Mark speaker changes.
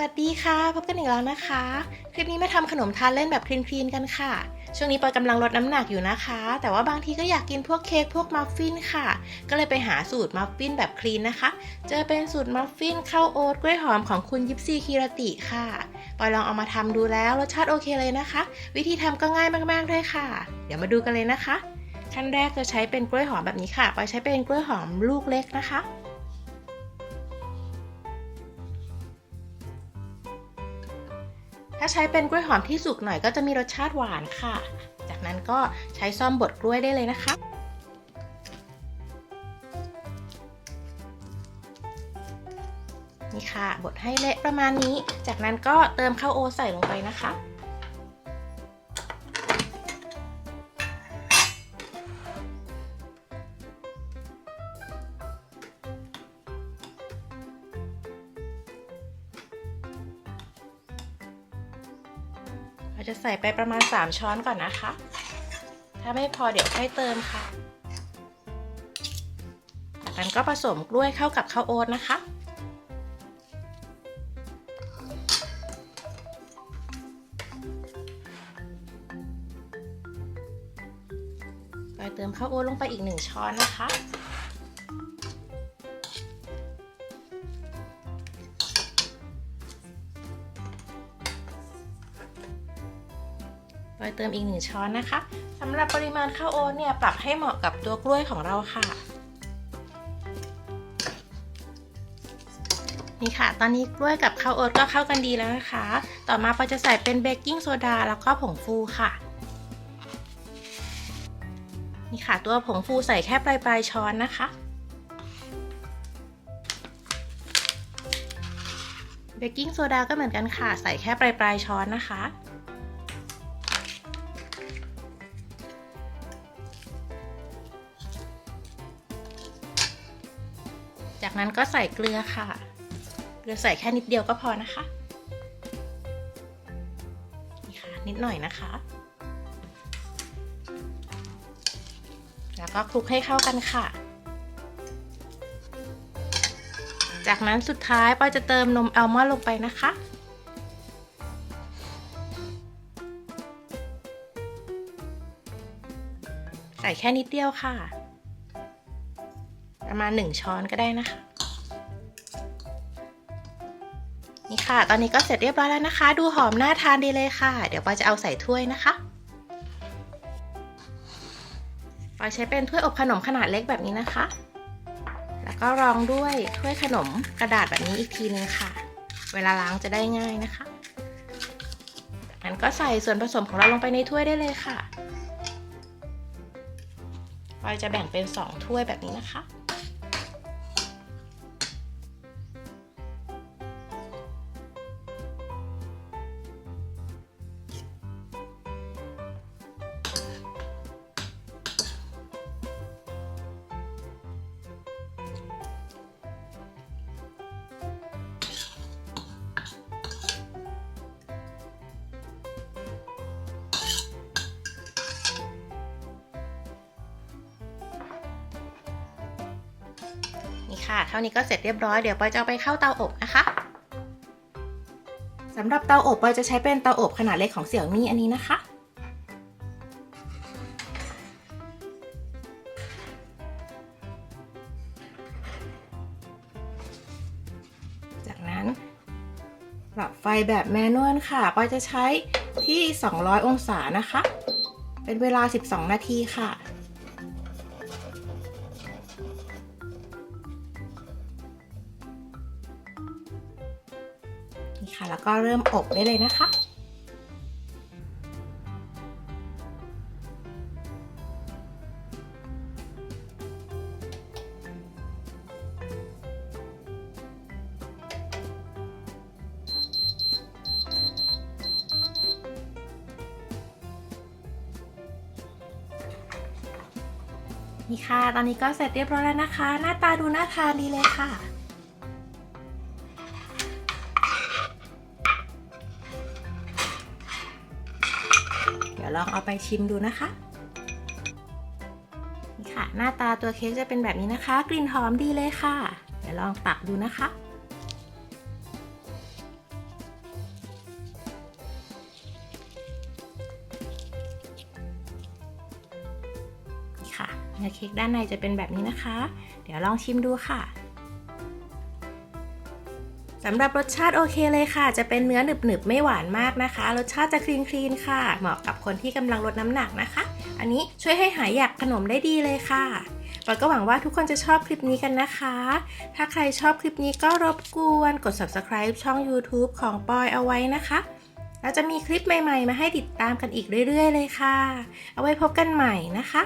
Speaker 1: วัสดีค่ะ พบกันอีกแล้วนะคะ คลิปนี้มาทำขนมทานเล่นแบบคลีนๆกันค่ะ ช่วงนี้ปอยกำลังลดน้ำหนักอยู่นะคะ แต่ว่าบางทีก็อยากกินพวกเค้กพวกมัฟฟินค่ะ ก็เลยไปหาสูตรมัฟฟินแบบคลีนนะคะ เจอเป็นสูตรมัฟฟินข้าวโอ๊ตกล้วยหอมของคุณยิปซีคีรติค่ะปอยลองเอามาทำดูแล้วรสชาติโอเคเลยนะคะ วิธีทำก็ง่ายมากๆด้วยค่ะ เดี๋ยวมาดูกันเลยนะคะขั้นแรกจะใช้เป็นกล้วยหอมแบบนี้ค่ะปอยใช้เป็นกล้วยหอมลูกเล็กนะคะ ใช้เป็นกล้วยหอมที่สุกหน่อยก็จะมีรสชาติหวานค่ะ จากนั้นก็ใช้ซ่อมบดกล้วยได้เลยนะคะ นี่ค่ะบดให้เละประมาณนี้ จากนั้นก็เติมข้าวโอ๊ตใส่ลงไปนะคะ เราจะใส่ไปประมาณ 3 ช้อนก่อนนะคะ ถ้าไม่พอเดี๋ยวค่อยเติมค่ะจากนั้นก็ผสมกล้วยเข้ากับข้าวโอ๊ตนะคะไปเติมข้าวโอ๊ตลงไปอีก1ช้อนนะคะ โดยเติมอีกหนึ่งช้อนนะคะสำหรับปริมาณข้าวโอ๊ตเนี่ยปรับให้เหมาะกับตัวกล้วยของเราค่ะ นี่ค่ะ ตอนนี้กล้วยกับข้าวโอ๊ตก็เข้ากันดีแล้วนะคะ ต่อมาปอจะใส่เป็นเบกกิ้งโซดาแล้วก็ผงฟูค่ะนี่ค่ะ ตัวผงฟูใส่แค่ปลายปลายช้อนนะคะเบกกิ้งโซดาก็เหมือนกันค่ะ ใส่แค่ปลายปลายช้อนนะคะ จากนั้นก็ใส่เกลือค่ะ เกลือใส่แค่นิดเดียวก็พอนะคะ นี่ค่ะ นิดหน่อยนะคะ แล้วก็คลุกให้เข้ากันค่ะ จากนั้นสุดท้ายปอยจะเติมนมอัลมอนด์ลงไปนะคะใส่แค่นิดเดียวค่ะ ประมาณ 1 ช้อนก็ได้นะคะ นี่ค่ะ ตอนนี้ก็เสร็จเรียบร้อยแล้วนะคะ ดูหอมน่าทานดีเลยค่ะ เดี๋ยวปอยจะเอาใส่ถ้วยนะคะปอยใช้เป็นถ้วยอบขนมขนาดเล็กแบบนี้นะคะ แล้วก็รองด้วยถ้วยขนมกระดาษแบบนี้อีกทีนึงค่ะ เวลาล้างจะได้ง่ายนะคะจากนั้นก็ใส่ส่วนผสมของเราลงไปในถ้วยได้เลยค่ะปอยจะแบ่งเป็น 2 ถ้วยแบบนี้นะคะ ค่ะเท่านี้ก็เสร็จเรียบร้อยเดี๋ยวปอยจะเอาไปเข้าเตาอบนะคะสำหรับเตาอบปอยจะใช้เป็นเตาอบขนาดเล็กของเสี่ยวมี่อันนี้นะคะจากนั้นปรับไฟแบบแมนนวลค่ะปอยจะใช้ที่ 200 องศานะคะ เป็นเวลา 12 นาทีค่ะ นี่ค่ะ แล้วก็เริ่มอบได้เลยนะคะนี่ค่ะ ตอนนี้ก็เสร็จเรียบร้อยแล้วนะคะ หน้าตาดูน่าทานดีเลยค่ะ ยวลองเอาไปชิมดูนะคะนี่ค่ะ หน้าตาตัวเค้กจะเป็นแบบนี้นะคะ กลิ่นหอมดีเลยค่ะ เดี๋ยวลองตักดูนะคะ ค่ะเนื้อเค้กด้านในจะเป็นแบบนี้นะคะ เดี๋ยวลองชิมดูค่ะ สำหรับรสชาติโอเคเลยค่ะ จะเป็นเนื้อหนึบๆไม่หวานมากนะคะ รสชาติจะคลีนคลีนๆค่ะ เหมาะกับคนที่กำลังลดน้ำหนักนะคะ อันนี้ช่วยให้หายอยากขนมได้ดีเลยค่ะปอยก็หวังว่าทุกคนจะชอบคลิปนี้กันนะคะ ถ้าใครชอบคลิปนี้ก็รบกวนกด subscribe ช่อง YouTube ของปอยเอาไว้นะคะแล้วจะมีคลิปใหม่ ๆ มาให้ติดตามกันอีกเรื่อย ๆ เลยค่ะ เอาไว้พบกันใหม่นะคะ